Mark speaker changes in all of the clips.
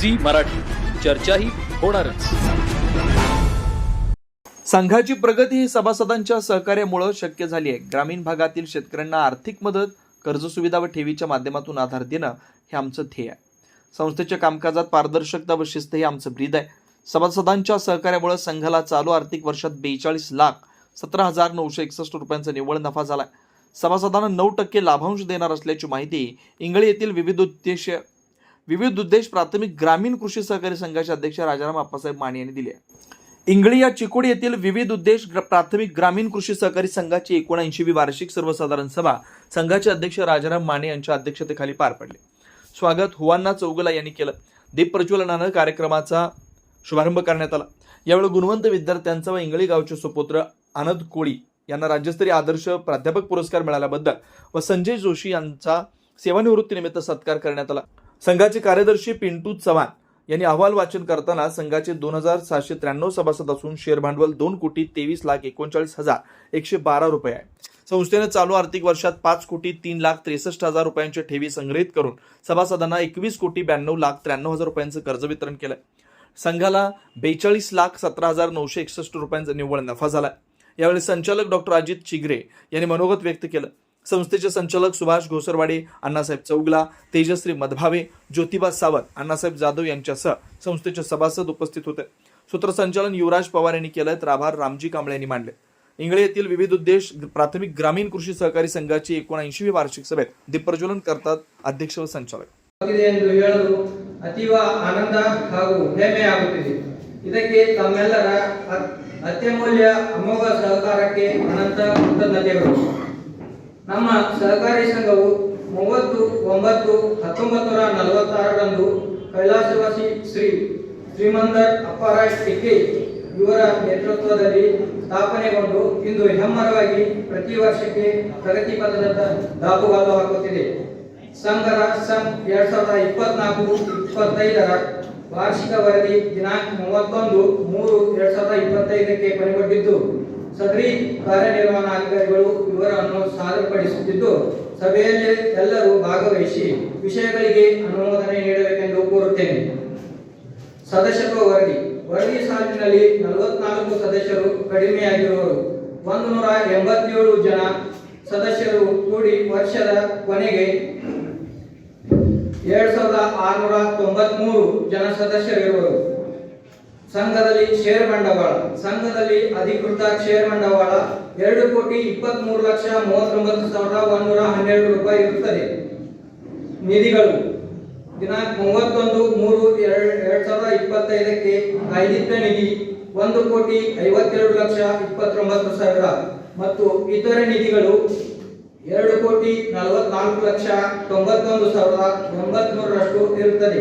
Speaker 1: Zee Marathi. चर्चाही होणारच.
Speaker 2: संघाची प्रगती ही सभासदांच्या सहकार्यामुळे शक्य झाली आहे. ग्रामीण भागातील शेतकऱ्यांना आर्थिक मदत कर्ज सुविधा व ठेवीच्या माध्यमातून आधार देणं हे आमचं ध्येय आहे. संस्थेच्या कामकाजात पारदर्शकता व शिस्त हे आमचं ब्रीद आहे. सभासदांच्या सहकार्यामुळे संघाला चालू आर्थिक वर्षात बेचाळीस लाख सतरा हजार नऊशे एकसष्ट रुपयांचा निव्वळ नफा झाला सभासदांना नऊ टक्के लाभांश देणार असल्याची माहिती इंगळी येथील विविध उद्देश विविध उद्देश प्राथमिक ग्रामीण कृषी सहकारी संघाचे अध्यक्ष राजाराम आप्पासाहेब माने यांनी दिले इंगळी या चिकोडी येथील विविध उद्देश प्राथमिक ग्रामीण कृषी सहकारी संघाची एकोणऐंशीवी वार्षिक सर्वसाधारण सभा संघाचे अध्यक्ष राजाराम माने यांच्या अध्यक्षतेखाली पार पडले. स्वागत हुवान्ना चौगुला यांनी केलं. दीप प्रज्वलनानं कार्यक्रमाचा शुभारंभ करण्यात आला. यावेळी गुणवंत विद्यार्थ्यांचा व इंगळी गावचे सुपुत्र आनंद कोळी यांना राज्यस्तरीय आदर्श प्राध्यापक पुरस्कार मिळाल्याबद्दल व संजय जोशी यांचा सेवानिवृत्तीनिमित्त सत्कार करण्यात आला. संघाचे कार्यदर्शी पिंटू चव्हाण यांनी अहवाल वाचन करताना संघाचे दोन हजार सहाशे त्र्याण्णव सभासद असून शेअर भांडवल दोन कोटी तेवीस लाख एकोणचाळीस हजार एकशे बारा रुपये आहे. संस्थेने चालू आर्थिक वर्षात पाच कोटी तीन लाख त्रेसष्ट हजार रुपयांच्या ठेवी संग्रहित करून सभासदांना एकवीस कोटी ब्याण्णव लाख त्र्याण्णव हजार रुपयांचं कर्ज वितरण केलं संघाला बेचाळीस लाख सतरा हजार नऊशे एकसष्ट रुपयांचा निव्वळ नफा झाला यावेळी संचालक डॉक्टर अजित चिगरे यांनी मनोगत व्यक्त केलं. संस्थेचे संचालक सुभाष घोसरवाडे अण्णासाहेब चौगला तेजश्री मधभावे ज्योतिबा सावंत अण्णासाहेब जाधव यांच्यासह संस्थेचे सभासद उपस्थित होते सूत्रसंचालन युवराज पवार यांनी केलंय तर आभार रामजी कांबळे यांनी मांडले इंगळे येथील विविध उद्देश प्राथमिक ग्रामीण कृषी सहकारी संघाची एकोणऐंशीवी वार्षिक सभेत दीपप्रज्वलन करतात अध्यक्ष व संचालक
Speaker 3: ಆಗಿದೆ ಎಂದು ಹೇಳಲು ಅತೀವ ಆನಂದ ಹಾಗೂ ಹೆಮ್ಮೆ ಆಗುತ್ತಿದೆ ಇದಕ್ಕೆ ತಮ್ಮೆಲ್ಲರ ಅ- ಅತ್ಯಮೂಲ್ಯ ಅಮೋಘ ಸಹಕಾರಕ್ಕೆ ಅನಂತ ಕೃತಜ್ಞತೆಗಳು ನಮ್ಮ ಸಹಕಾರಿ ಸಂಘವು ಮೂವತ್ತು, ಒಂಬತ್ತು ಹತ್ತೊಂಬತ್ತು ನೂರ ನಲವತ್ತಾರರಂದು ಕೈಲಾಸವಾಸಿ ಶ್ರೀ ಶ್ರೀಮಂದರ್ ಅಪ್ಪಾರಾಯ್ ಟಿಕೆ ಇವರ ನೇತೃತ್ವದಲ್ಲಿ ಸ್ಥಾಪನೆಗೊಂಡು ಇಂದು ಹೆಮ್ಮರವಾಗಿ ಪ್ರತಿ ವರ್ಷಕ್ಕೆ ಪ್ರಗತಿ ಪಥದತ್ತ ದಾಪುಗಾಲು ಹಾಕುತ್ತಿದೆ. ಸಂಘದ ಸಂ ಎರಡ್ ಸಾವಿರದ ಇಪ್ಪತ್ನಾಲ್ಕು, ಇಪ್ಪತ್ತೈದರ ವಾರ್ಷಿಕ ವರದಿ ದಿನಾಂಕ ಮೂವತ್ತೊಂದು, ಮೂರು ಎರಡ್ ಸಾವಿರದ ಇಪ್ಪತ್ತೈದಕ್ಕೆ ಕೊನೆಗೊಂಡಿದ್ದು ಸದರಿ ಕಾರ್ಯನಿರ್ವಹಣಾಧಿಕಾರಿಗಳು ವಿವರವನ್ನು ಸಾದರಪಡಿಸುತ್ತಿದ್ದು, ಸಭೆಯಲ್ಲಿ ಎಲ್ಲರೂ ಭಾಗವಹಿಸಿ ವಿಷಯಗಳಿಗೆ ಅನುಮೋದನೆ ನೀಡಬೇಕೆಂದು ಕೋರುತ್ತೇನೆ. ಸದಸ್ಯತ್ವ ವರದಿ. ವರದಿ ಸಾಲಿನಲ್ಲಿ ನಲವತ್ನಾಲ್ಕು ಸದಸ್ಯರು ಕಡಿಮೆಯಾಗಿರುವರು. ಒಂದು ನೂರ ಎಂಬತ್ತೇಳು ಜನ ಸದಸ್ಯರು ಕೂಡಿ ವರ್ಷದ ಕೊನೆಗೆ ಎರಡ್ ಸಾವಿರದ ಆರುನೂರ ತೊಂಬತ್ಮೂರು ಜನ ಸದಸ್ಯರಿರುವರು. ಸಂಘದಲ್ಲಿ ಷೇರ್ ಬಂಡವಾಳ, ಸಂಘದಲ್ಲಿ ಅಧಿಕೃತ ಷೇರ್ ಬಂಡವಾಳ ಎರಡು ಕೋಟಿ ಇಪ್ಪತ್ತ್ ಮೂರು ಲಕ್ಷ ಮೂವತ್ತೊಂಬತ್ತು ಸಾವಿರದ ಒಂದೂರ ಹನ್ನೆರಡು ರೂಪಾಯಿ ಇರುತ್ತದೆ. ನಿಧಿಗಳು ದಿನಾಂಕ ಮೂವತ್ತೊಂದು ಮೂರು ಎರಡು, ಎರಡ್ ಸಾವಿರದ ಇಪ್ಪತ್ತೈದಕ್ಕೆ ಐದಿತ್ತ ನಿಧಿ ಒಂದು ಕೋಟಿ ಐವತ್ತೆರಡು ಲಕ್ಷ ಇಪ್ಪತ್ತೊಂಬತ್ತು ಸಾವಿರ ಮತ್ತು ಇತರೆ ನಿಧಿಗಳು ಎರಡು ಕೋಟಿ ನಲವತ್ನಾಲ್ಕು ಲಕ್ಷ ತೊಂಬತ್ತೊಂದು ಸಾವಿರದ ಒಂಬತ್ಮೂರರಷ್ಟು ಇರುತ್ತದೆ.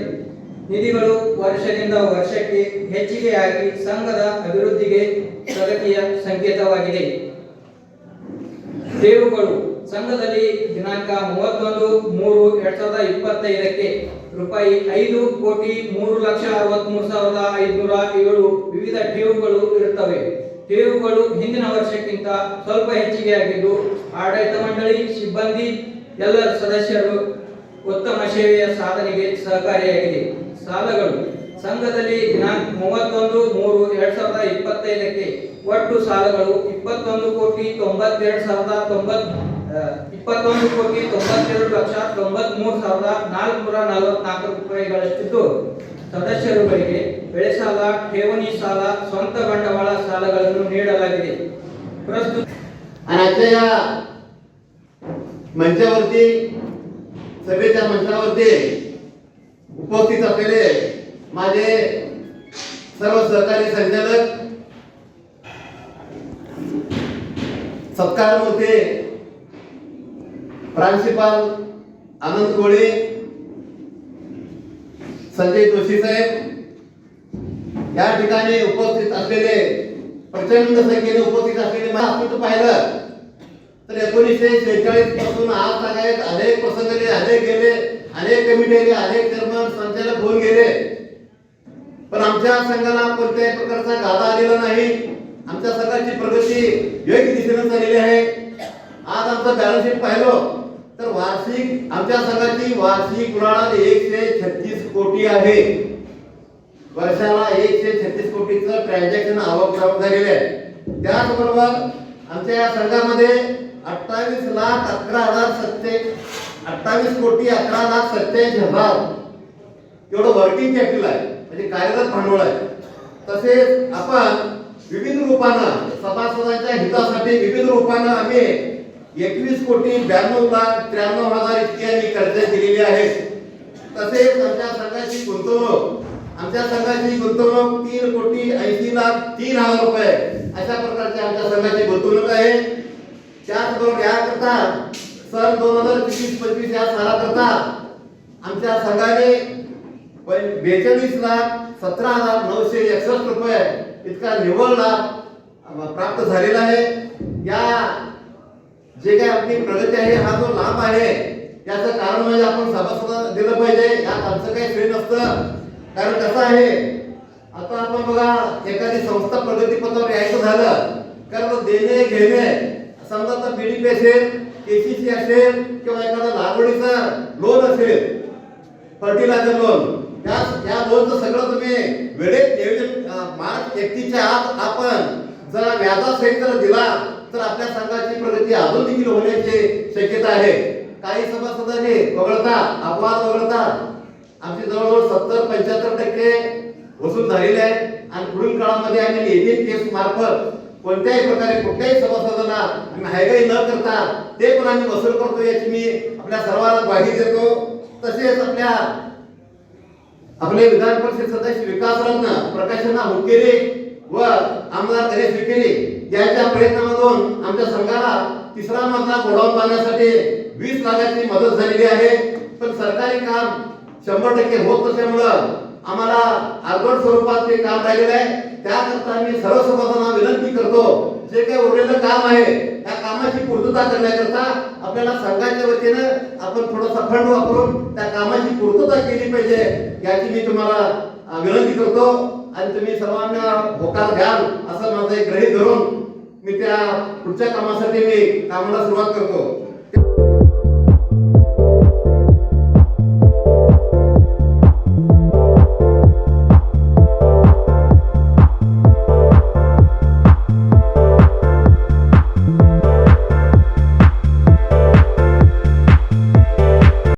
Speaker 3: ನಿಧಿಗಳು ವರ್ಷದಿಂದ ವರ್ಷಕ್ಕೆ ಹೆಚ್ಚಿಗೆಯಾಗಿ ಸಂಘದ ಅಭಿವೃದ್ಧಿಗೆ ಪ್ರಗತಿಯ ಸಂಕೇತವಾಗಿದೆ. ಠೇವುಗಳು ಸಂಘದಲ್ಲಿ ದಿನಾಂಕ ಮೂವತ್ತೊಂದು ಮೂರು ಎರಡ್ ಸಾವಿರದ ಇಪ್ಪತ್ತೈದಕ್ಕೆ ರೂಪಾಯಿ ಐದು ಕೋಟಿ ಮೂರು ಲಕ್ಷ ಅರವತ್ಮೂರು ಸಾವಿರದ ಐದುನೂರ ಏಳು ವಿವಿಧ ಠೇವುಗಳು ಇರುತ್ತವೆ. ಠೇವುಗಳು ಹಿಂದಿನ ವರ್ಷಕ್ಕಿಂತ ಸ್ವಲ್ಪ ಹೆಚ್ಚಿಗೆಯಾಗಿದ್ದು ಆಡಳಿತ ಮಂಡಳಿ, ಸಿಬ್ಬಂದಿ, ಎಲ್ಲ ಸದಸ್ಯರು ಉತ್ತಮ ಸೇವೆಯ ಸಾಧನೆಗೆ ಸಹಕಾರಿಯಾಗಿದೆ. ಸಾಲಗಳು ಸಂಘದಲ್ಲಿ ದಿನಾಂಕ ಮೂವತ್ತೊಂದು ಮೂರು ಎರಡ್ ಸಾವಿರದ ಇಪ್ಪತ್ತೈದಕ್ಕೆ ಒಟ್ಟು ಸಾಲಗಳು ಇಪ್ಪತ್ತೊಂದು ಕೋಟಿ ತೊಂಬತ್ತೆರಡು ಸಾವಿರದ ತೊಂಬತ್ ಆ, ಇಪ್ಪತ್ತೊಂದು ಕೋಟಿ ತೊಂಬತ್ತೆರಡು ಲಕ್ಷ ತೊಂಬತ್ಮೂರು ಸಾವಿರದ ನಾಲ್ಕುನೂರ ನಲವತ್ನಾಲ್ಕು ರೂಪಾಯಿಗಳಷ್ಟಿದ್ದು ಸದಸ್ಯರುಗಳಿಗೆ ಬೆಳೆ ಸಾಲ ಠೇವಣಿ ಸಾಲ ಸ್ವಂತ ಬಂಡವಾಳ ಸಾಲಗಳನ್ನು ನೀಡಲಾಗಿದೆ ಪ್ರಸ್ತುತ
Speaker 4: आणि आजच्या या मंचावरती सभेच्या मंचावरती उपस्थित असलेले माझे सर्व सहकारी संचालक सत्कार होते प्रांशुपाल आनंद कोळे संजय जोशी साहेब या ठिकाणी उपस्थित असलेले प्रचंड संख्येने उपस्थित असलेले मला आपण पाहिलं. तर एकोणीसशे शेहेचाळीसपासून आज तागायत अनेक प्रसंग अनेक गेले. अनेक कमिटीने अनेक चेअरमन संचालक होऊन गेले. पण आमच्या संघाला कोणत्याही प्रकारचा गाधा आलेला नाही. आमच्या संघाची प्रगती योग्य दिशेने झालेली आहे. आज आमचं बॅलन्स शीट पाहिलं तर वार्षिक आमच्या संघाची वार्षिक उलाढाल एकशे छत्तीस कोटी आहे. वर्षाला एकशे छत्तीस कोटीचं ट्रान्झॅक्शन आवक जावक झालेले आहे. त्याचबरोबर आमच्या या संघामध्ये अठ्ठावीस लाख अकरा हजार सत्ते अठ्ठावीस कोटी अकरा लाख सत्याऐंशी हजार. एवढं वर्किंग कॅपिटल आहे. म्हणजे कार्यरत भांडवल आहे. तसेच आपण विविध रूपानं सभासदांच्या हितासाठी विविध रूपानं आम्ही एकवीस कोटी ब्याण्णव लाख त्र्याण्णव हजार इतकी आम्ही कर्ज दिलेली आहे तसेच आमच्या संघाची गुंतवणूक आमच्या संघाची गुंतवणूक तीन कोटी ऐंशी लाख तीन हजार रुपये अशा प्रकारची आमच्या संघाची गुंतवणूक आहे. त्याचबरोबर याकरता सन दोन हजार वीस पंचवीस या सालाकरता आमच्या संघाने बेचाळीस लाख सतरा हजार नऊशे एकसष्ट रुपये इतका निव्वळ लाभ प्राप्त झालेला आहे. या जे काही आपली प्रगती आहे हा जो लाभ आहे याचं कारण म्हणजे आपण सभासद दिलं पाहिजे. यात आमचं काही श्रेय नसतं. कारण कसं आहे आता आपण बघा एखादी संस्था प्रगतीपथावर यायचं झालं कारण देणे घेणे समजा तर बीडीपी असेल केसीसी असेल किंवा एखादा लागवडीचं लोन असेल फर्टिलायझर लोन या या लोनचं सगळं तुम्ही वेळेत नियोजन मार्च एकतीसच्या आत आपण जर व्याजासहित जर दिला तर आपल्या संघाची प्रगती अजून देखील होण्याची शक्यता आहे. काही सभासदांनी वगळता अपवाद वगळता आमची जवळजवळ सत्तर पंच्याहत्तर टक्के वसूल झालेले आहे आणि पुढील काळामध्ये आम्ही एटीएम केस मार्फत कोणत्याही प्रकारे कुठल्याही सभासदांना आम्ही हायगाई न करता ते पण आम्ही वसूल करतो याची मी आपल्या सर्वांना ग्वाही देतो. तसेच आपल्या आपले विधान परिषद सदस्य विकासरत्न प्रकाशना हुकेरे व आमदार गणेश विखेरी यांच्या प्रयत्नामधून आमच्या संघाला तिसरा मजला गोडाऊन बांधण्यासाठी वीस लाखाची मदत झालेली आहे. पण सरकारी काम शंभर टक्के होत नसल्यामुळं आम्हाला अर्धवट स्वरूपात ते काम राहिलेलं आहे. त्याकरता मी सर्व समाजांना विनंती करतो जे काही उरलेलं काम आहे त्या कामाची पूर्तता करण्याकरता आपल्याला संघाच्या वतीनं आपण थोडासा फंड वापरून त्या कामाची पूर्तता केली पाहिजे याची मी तुम्हाला विनंती करतो. आणि तुम्ही सर्वांना होकार घ्याल असं माझं एक ग्रहित धरून मी त्या पुढच्या कामासाठी मी कामाला सुरुवात करतो.